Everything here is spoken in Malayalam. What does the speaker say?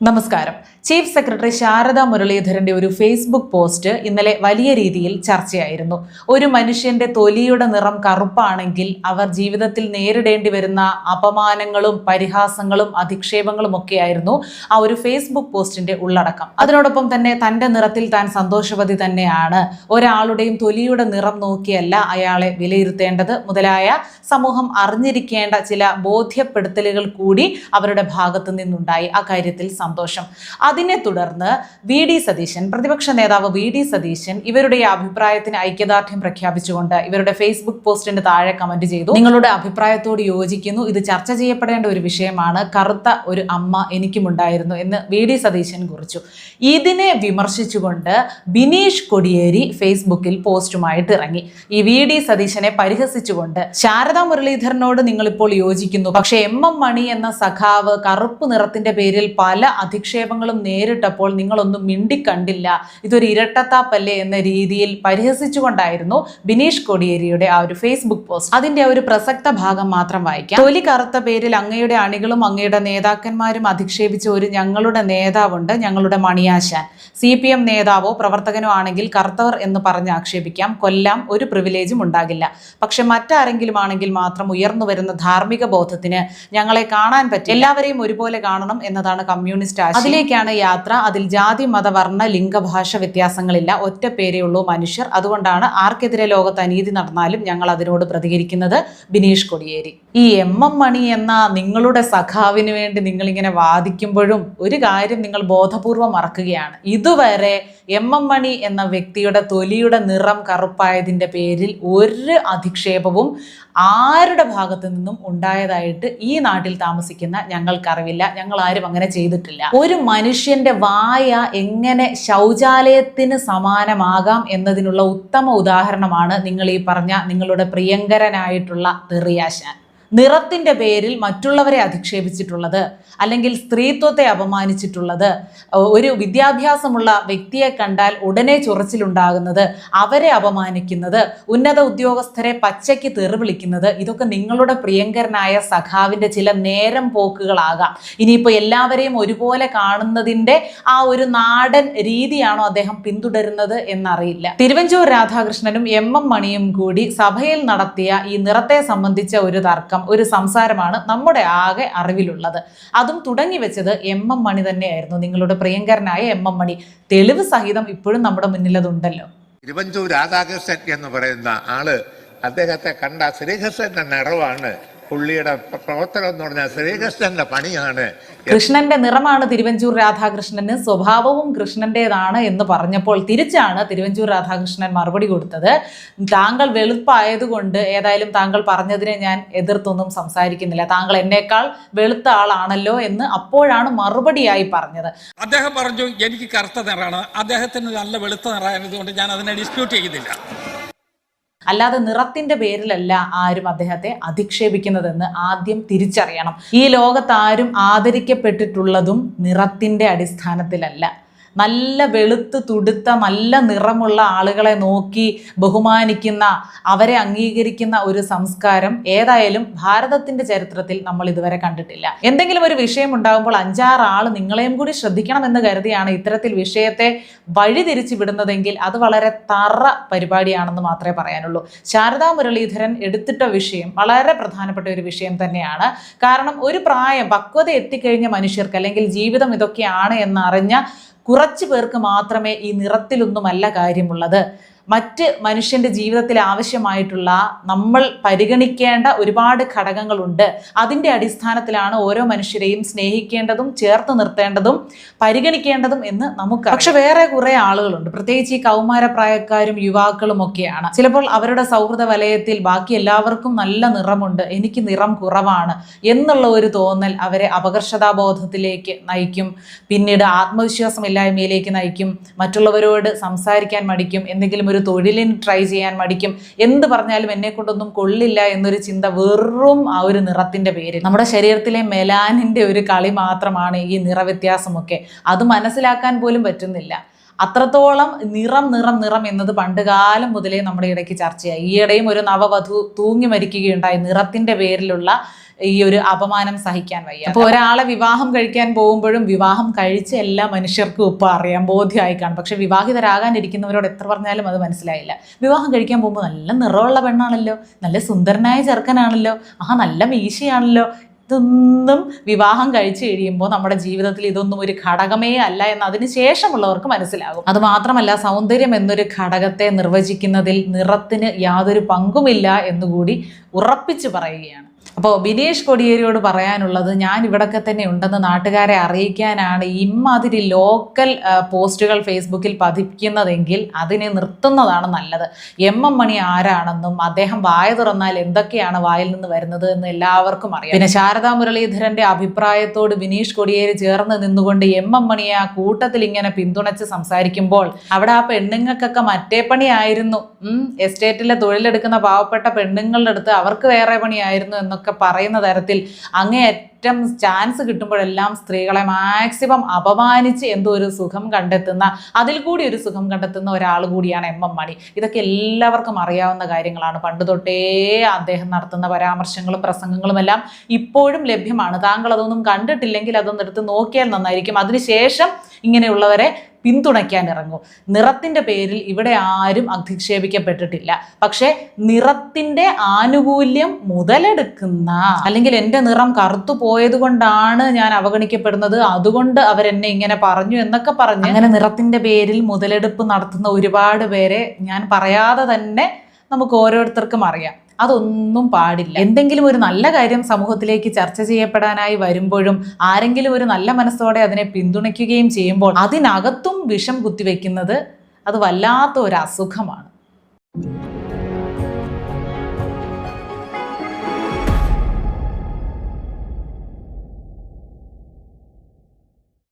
നമസ്കാരം. ചീഫ് സെക്രട്ടറി ശാരദ മുരളീധരന്റെ ഒരു ഫേസ്ബുക്ക് പോസ്റ്റ് ഇന്നലെ വലിയ രീതിയിൽ ചർച്ചയായിരുന്നു. ഒരു മനുഷ്യന്റെ തൊലിയുടെ നിറം കറുപ്പാണെങ്കിൽ അവർ ജീവിതത്തിൽ നേരിടേണ്ടി വരുന്ന അപമാനങ്ങളും പരിഹാസങ്ങളും അധിക്ഷേപങ്ങളും ഒക്കെയായിരുന്നു ആ ഒരു ഫേസ്ബുക്ക് പോസ്റ്റിന്റെ ഉള്ളടക്കം. അതിനോടൊപ്പം തന്നെ തന്റെ നിറത്തിൽ താൻ സന്തോഷവതി തന്നെയാണ്. ഒരാളുടെയും തൊലിയുടെ നിറം നോക്കിയല്ല അയാളെ വിലയിരുത്തേണ്ടത്. മുതലായ സമൂഹം അറിഞ്ഞിരിക്കേണ്ട ചില ബോധ്യപ്പെടുത്തലുകൾ കൂടി അവരുടെ ഭാഗത്തു നിന്നുണ്ടായി. ആ കാര്യത്തിൽ സന്തോഷം. അതിനെ തുടർന്ന് വി ഡി സതീശൻ പ്രതിപക്ഷ നേതാവ് വി ഡി സതീശൻ ഇവരുടെ അഭിപ്രായത്തിന് ഐക്യദാർഢ്യം പ്രഖ്യാപിച്ചുകൊണ്ട് ഇവരുടെ ഫേസ്ബുക്ക് പോസ്റ്റിന്റെ താഴെ കമന്റ് ചെയ്തു. നിങ്ങളുടെ അഭിപ്രായത്തോട് യോജിക്കുന്നു. ഇത് ചർച്ച ചെയ്യപ്പെടേണ്ട ഒരു വിഷയമാണ്. കറുത്ത ഒരു അമ്മ എനിക്കുമുണ്ടായിരുന്നു എന്ന് വി ഡി സതീശൻ കുറിച്ചു. ഇതിനെ വിമർശിച്ചുകൊണ്ട് ബിനീഷ് കൊടിയേരി ഫേസ്ബുക്കിൽ പോസ്റ്റുമായിട്ട് ഇറങ്ങി. ഈ വി ഡി സതീശനെ പരിഹസിച്ചുകൊണ്ട് ശാരദാ മുരളീധരനോട് നിങ്ങളിപ്പോൾ യോജിക്കുന്നു. പക്ഷേ എം എം മണി എന്ന സഖാവ് കറുപ്പ് നിറത്തിന്റെ പേരിൽ പല അധിക്ഷേപങ്ങളും നേരിട്ടപ്പോൾ നിങ്ങളൊന്നും മിണ്ടിക്കണ്ടില്ല. ഇതൊരു ഇരട്ടത്താപ്പല്ലേ എന്ന രീതിയിൽ പരിഹസിച്ചുകൊണ്ടായിരുന്നു ബിനീഷ് കൊടിയേരിയുടെ ആ ഒരു ഫേസ്ബുക്ക് പോസ്റ്റ് അതിന്റെ ഒരു പ്രസക്ത ഭാഗം മാത്രം വായിക്കാം. തൊലി കറുത്ത പേരിൽ അങ്ങയുടെ അണികളും അങ്ങയുടെ നേതാക്കന്മാരും അധിക്ഷേപിച്ച ഒരു ഞങ്ങളുടെ നേതാവുണ്ട് ഞങ്ങളുടെ മണിയാശാൻ. സി പി എം നേതാവോ പ്രവർത്തകനോ ആണെങ്കിൽ കറുത്തവർ എന്ന് പറഞ്ഞ് ആക്ഷേപിക്കാം. കൊല്ലാം ഒരു പ്രിവിലേജും ഉണ്ടാകില്ല. പക്ഷെ മറ്റാരെങ്കിലും ആണെങ്കിൽ മാത്രം ഉയർന്നു വരുന്ന ധാർമ്മിക ബോധത്തിന് ഞങ്ങളെ കാണാൻ പറ്റും എല്ലാവരെയും ഒരുപോലെ കാണണം എന്നതാണ് കമ്മ്യൂണിസ്റ്റ് ആശയം അതിലേക്കാണ് യാത്ര. അതിൽ ജാതി മത വർണ ലിംഗഭാഷ വ്യത്യാസങ്ങളില്ല. ഒറ്റ പേരേ ഉള്ളൂ മനുഷ്യർ. അതുകൊണ്ടാണ് ആർക്കെതിരെ ലോകത്ത് അനീതി നടന്നാലും ഞങ്ങൾ അതിനോട് പ്രതികരിക്കുന്നത് ബിനീഷ് കൊടിയേരി. ഈ എം എം മണി എന്ന നിങ്ങളുടെ സഖാവിന് വേണ്ടി നിങ്ങളിങ്ങനെ വാദിക്കുമ്പോഴും ഒരു കാര്യം നിങ്ങൾ ബോധപൂർവം മറക്കുകയാണ്. ഇതുവരെ എം എം മണി എന്ന വ്യക്തിയുടെ തൊലിയുടെ നിറം കറുപ്പായതിന്റെ പേരിൽ ഒരു അധിക്ഷേപവും ആരുടെ ഭാഗത്തു നിന്നും ഉണ്ടായതായിട്ട് ഈ നാട്ടിൽ താമസിക്കുന്ന ഞങ്ങൾക്കറിവില്ല. ഞങ്ങൾ ആരും അങ്ങനെ ചെയ്തിട്ടില്ല. ഒരു മനുഷ്യന്റെ വായ എങ്ങനെ ശൗചാലയത്തിന് സമാനമാകാം എന്നതിനുള്ള ഉത്തമ ഉദാഹരണമാണ് നിങ്ങൾ ഈ പറഞ്ഞ നിങ്ങളുടെ പ്രിയങ്കരനായിട്ടുള്ള തെറിയാശാൻ. നിറത്തിന്റെ പേരിൽ മറ്റുള്ളവരെ അധിക്ഷേപിച്ചിട്ടുള്ളത് അല്ലെങ്കിൽ സ്ത്രീത്വത്തെ അപമാനിച്ചിട്ടുള്ളത്. ഒരു വിദ്യാഭ്യാസമുള്ള വ്യക്തിയെ കണ്ടാൽ ഉടനെ ചൊറച്ചിലുണ്ടാകുന്നത് അവരെ അപമാനിക്കുന്നത് ഉന്നത ഉദ്യോഗസ്ഥരെ പച്ചയ്ക്ക് തെറിവിളിക്കുന്നത് ഇതൊക്കെ നിങ്ങളുടെ പ്രിയങ്കരനായ സഖാവിന്റെ ചില നേരം പോക്കുകളാകാം. ഇനിയിപ്പോൾ എല്ലാവരെയും ഒരുപോലെ കാണുന്നതിന്റെ ആ ഒരു നാടൻ രീതിയാണോ അദ്ദേഹം പിന്തുടരുന്നത് എന്നറിയില്ല. തിരുവഞ്ചൂർ രാധാകൃഷ്ണനും എം എം മണിയും കൂടി സഭയിൽ നടത്തിയ ഈ നിറത്തെ സംബന്ധിച്ച ഒരു തർക്കം ഒരു സംസാരമാണ് നമ്മുടെ ആകെ അറിവിലുള്ളത്. അതും തുടങ്ങി വെച്ചത് എം എം മണി തന്നെയായിരുന്നു. നിങ്ങളുടെ പ്രിയങ്കരനായ എം എം മണി. തെളിവ് സഹിതം ഇപ്പോഴും നമ്മുടെ മുന്നിൽ അതുണ്ടല്ലോ തിരുവഞ്ചൂർ രാധാകൃഷ്ണൻ എന്ന് പറയുന്ന ആൾ അദ്ദേഹത്തെ കണ്ട ശ്രീകൃഷ്ണന്റെ നിറവാണ് പുള്ളിയുടെ പ്ര- പ്രവർത്തനം എന്ന് പറഞ്ഞാൽ ശ്രീകൃഷ്ണന്റെ പണിയാണ്. കൃഷ്ണന്റെ നിറമാണ് തിരുവഞ്ചൂർ രാധാകൃഷ്ണന് സ്വഭാവവും കൃഷ്ണന്റേതാണ് എന്ന് പറഞ്ഞപ്പോൾ തിരിച്ചാണ് തിരുവഞ്ചൂർ രാധാകൃഷ്ണൻ മറുപടി കൊടുത്തത്. താങ്കൾ വെളുപ്പായതുകൊണ്ട് ഏതായാലും താങ്കൾ പറഞ്ഞതിനെ ഞാൻ എതിർത്തൊന്നും സംസാരിക്കുന്നില്ല. താങ്കൾ എന്നേക്കാൾ വെളുത്ത ആളാണല്ലോ എന്ന് അപ്പോഴാണ് മറുപടിയായി പറഞ്ഞത്. അദ്ദേഹം പറഞ്ഞു എനിക്ക് കറുത്ത നിറാണ് അദ്ദേഹത്തിന് നല്ല വെളുത്ത നിറായതുകൊണ്ട് ഞാൻ അതിനെ ഡിസ്പ്യൂട്ട് ചെയ്യുന്നില്ല. അല്ലാതെ നിറത്തിന്റെ പേരിലല്ല ആരും അദ്ദേഹത്തെ അധിക്ഷേപിക്കുന്നതെന്ന് ആദ്യം തിരിച്ചറിയണം. ഈ ലോകത്ത് ആരും ആദരിക്കപ്പെട്ടിട്ടുള്ളതും നിറത്തിന്റെ അടിസ്ഥാനത്തിലല്ല. നല്ല വെളുത്ത് തുടുത്ത നല്ല നിറമുള്ള ആളുകളെ നോക്കി ബഹുമാനിക്കുന്ന അവരെ അംഗീകരിക്കുന്ന ഒരു സംസ്കാരം ഏതായാലും ഭാരതത്തിന്റെ ചരിത്രത്തിൽ നമ്മൾ ഇതുവരെ കണ്ടിട്ടില്ല. എന്തെങ്കിലും ഒരു വിഷയം ഉണ്ടാകുമ്പോൾ അഞ്ചാറ് ആൾ നിങ്ങളെയും കൂടി ശ്രദ്ധിക്കണമെന്ന് കരുതിയാണ് ഇത്തരത്തിൽ വിഷയത്തെ വഴിതിരിച്ചു വിടുന്നതെങ്കിൽ അത് വളരെ തറ പരിപാടിയാണെന്ന് മാത്രമേ പറയാനുള്ളൂ. ശാരദാ മുരളീധരൻ എടുത്തിട്ട വിഷയം വളരെ പ്രധാനപ്പെട്ട ഒരു വിഷയം തന്നെയാണ്. കാരണം ഒരു പ്രായം പക്വത എത്തിക്കഴിഞ്ഞ മനുഷ്യർക്ക് അല്ലെങ്കിൽ ജീവിതം ഇതൊക്കെയാണ് എന്നറിഞ്ഞ കുറച്ച് പേർക്ക് മാത്രമേ ഈ നിറത്തിലൊന്നുമല്ല കാര്യമുള്ളത്. മറ്റ് മനുഷ്യന്റെ ജീവിതത്തിൽ ആവശ്യമായിട്ടുള്ള നമ്മൾ പരിഗണിക്കേണ്ട ഒരുപാട് ഘടകങ്ങളുണ്ട്. അതിന്റെ അടിസ്ഥാനത്തിലാണ് ഓരോ മനുഷ്യരെയും സ്നേഹിക്കേണ്ടതും ചേർത്ത് നിർത്തേണ്ടതും പരിഗണിക്കേണ്ടതും എന്ന് നമുക്ക് പക്ഷെ വേറെ കുറെ ആളുകളുണ്ട്. പ്രത്യേകിച്ച് ഈ കൗമാരപ്രായക്കാരും യുവാക്കളും ഒക്കെയാണ്. ചിലപ്പോൾ അവരുടെ സൗഹൃദ വലയത്തിൽ ബാക്കി എല്ലാവർക്കും നല്ല നിറമുണ്ട്. എനിക്ക് നിറം കുറവാണ് എന്നുള്ള ഒരു തോന്നൽ അവരെ അപകർഷതാബോധത്തിലേക്ക് നയിക്കും. പിന്നീട് ആത്മവിശ്വാസമില്ലായ്മയിലേക്ക് നയിക്കും. മറ്റുള്ളവരോട് സംസാരിക്കാൻ മടിക്കും. എന്തെങ്കിലും തൊഴിലിന് ട്രൈ ചെയ്യാൻ മടിക്കും. എന്ത് പറഞ്ഞാലും എന്നെ കൊണ്ടൊന്നും കൊള്ളില്ല എന്നൊരു ചിന്ത വെറും ആ ഒരു നിറത്തിന്റെ പേര് നമ്മുടെ ശരീരത്തിലെ മെലാനിന്റെ ഒരു കളി മാത്രമാണ് ഈ നിറവ്യത്യാസമൊക്കെ. അത് മനസ്സിലാക്കാൻ പോലും പറ്റുന്നില്ല. അത്രത്തോളം നിറം നിറം നിറം എന്നത് പണ്ടുകാലം മുതലേ നമ്മുടെ ഇടയ്ക്ക് ചർച്ചയായി. ഈയിടെയും ഒരു നവവധു തൂങ്ങി മരിക്കുകയുണ്ടായി. നിറത്തിന്റെ പേരിലുള്ള ഈ ഒരു അപമാനം സഹിക്കാൻ വയ്യ അപ്പോൾ ഒരാളെ വിവാഹം കഴിക്കാൻ പോകുമ്പോഴും വിവാഹം കഴിച്ച എല്ലാ മനുഷ്യർക്കും ഇപ്പൊ അറിയാം ബോധ്യമായി കാണും. പക്ഷെ വിവാഹിതരാകാനിരിക്കുന്നവരോട് എത്ര പറഞ്ഞാലും അത് മനസ്സിലായില്ല. വിവാഹം കഴിക്കാൻ പോകുമ്പോൾ നല്ല നിറമുള്ള പെണ്ണാണല്ലോ നല്ല സുന്ദരനായ ചെറുക്കനാണല്ലോ ആ നല്ല മീശയാണല്ലോ. ഇതൊന്നും വിവാഹം കഴിച്ചു കഴിയുമ്പോൾ നമ്മുടെ ജീവിതത്തിൽ ഇതൊന്നും ഒരു ഘടകമേ അല്ല എന്ന് അതിന് ശേഷമുള്ളവർക്ക് മനസ്സിലാകും. അത് മാത്രമല്ല സൗന്ദര്യം എന്നൊരു ഘടകത്തെ നിർവചിക്കുന്നതിൽ നിറത്തിന് യാതൊരു പങ്കുമില്ല എന്നുകൂടി ഉറപ്പിച്ചു പറയുകയാണ്. അപ്പോൾ ബിനീഷ് കൊടിയേരിയോട് പറയാനുള്ളത് ഞാൻ ഇവിടൊക്കെ തന്നെ ഉണ്ടെന്ന് നാട്ടുകാരെ അറിയിക്കാനാണ് ഇമ്മാതിരി ലോക്കൽ പോസ്റ്റുകൾ ഫേസ്ബുക്കിൽ പതിപ്പിക്കുന്നതെങ്കിൽ അതിനെ നിർത്തുന്നതാണ് നല്ലത്. എം എം മണി ആരാണെന്നും അദ്ദേഹം വായ തുറന്നാൽ എന്തൊക്കെയാണ് വായിൽ നിന്ന് വരുന്നത് എന്ന് എല്ലാവർക്കും അറിയാം. പിന്നെ ശാരദാ മുരളീധരന്റെ അഭിപ്രായത്തോട് ബിനീഷ് കൊടിയേരി ചേർന്ന് നിന്നുകൊണ്ട് എം എം മണിയെ ആ കൂട്ടത്തിൽ ഇങ്ങനെ പിന്തുണച്ച് സംസാരിക്കുമ്പോൾ അവിടെ ആ പെണ്ണുങ്ങൾക്കൊക്കെ മറ്റേ പണിയായിരുന്നു എസ്റ്റേറ്റിലെ തൊഴിലെടുക്കുന്ന പാവപ്പെട്ട പെണ്ണുങ്ങളുടെ അടുത്ത് അവർക്ക് വേറെ പണിയായിരുന്നു എന്നൊക്കെ പറയുന്ന തരത്തിൽ അങ്ങേയറ്റം ചാൻസ് കിട്ടുമ്പോഴെല്ലാം സ്ത്രീകളെ മാക്സിമം അപമാനിച്ച് എന്തോ ഒരു സുഖം കണ്ടെത്തുന്ന അതിൽ കൂടി ഒരു സുഖം കണ്ടെത്തുന്ന ഒരാൾ കൂടിയാണ് എം എം മണി. ഇതൊക്കെ എല്ലാവർക്കും അറിയാവുന്ന കാര്യങ്ങളാണ്. പണ്ട് തൊട്ടേ അദ്ദേഹം നടത്തുന്ന പരാമർശങ്ങളും പ്രസംഗങ്ങളും എല്ലാം ഇപ്പോഴും ലഭ്യമാണ്. താങ്കൾ അതൊന്നും കണ്ടിട്ടില്ലെങ്കിൽ അതൊന്നെടുത്ത് നോക്കിയാൽ നന്നായിരിക്കും. അതിനുശേഷം ഇങ്ങനെയുള്ളവരെ പിന്തുണയ്ക്കാൻ ഇറങ്ങും നിറത്തിന്റെ പേരിൽ ഇവിടെ ആരും അധിക്ഷേപിക്കപ്പെട്ടിട്ടില്ല. പക്ഷേ നിറത്തിന്റെ ആനുകൂല്യം മുതലെടുക്കുന്ന അല്ലെങ്കിൽ എന്റെ നിറം കറുത്തു പോയത് കൊണ്ടാണ് ഞാൻ അവഗണിക്കപ്പെടുന്നത്. അതുകൊണ്ട് അവരെന്നെ ഇങ്ങനെ പറഞ്ഞു എന്നൊക്കെ പറഞ്ഞ് അങ്ങനെ നിറത്തിന്റെ പേരിൽ മുതലെടുപ്പ് നടത്തുന്ന ഒരുപാട് പേരെ ഞാൻ പറയാതെ തന്നെ നമുക്ക് ഓരോരുത്തർക്കും അറിയാം. അതൊന്നും പാടില്ല. എന്തെങ്കിലും ഒരു നല്ല കാര്യം സമൂഹത്തിലേക്ക് ചർച്ച ചെയ്യപ്പെടാനായി വരുമ്പോഴും ആരെങ്കിലും ഒരു നല്ല മനസ്സോടെ അതിനെ പിന്തുണയ്ക്കുകയും ചെയ്യുമ്പോൾ അതിനകത്തും വിഷം കുത്തിവെക്കുന്നത് അത് വല്ലാത്ത ഒരു അസുഖമാണ്.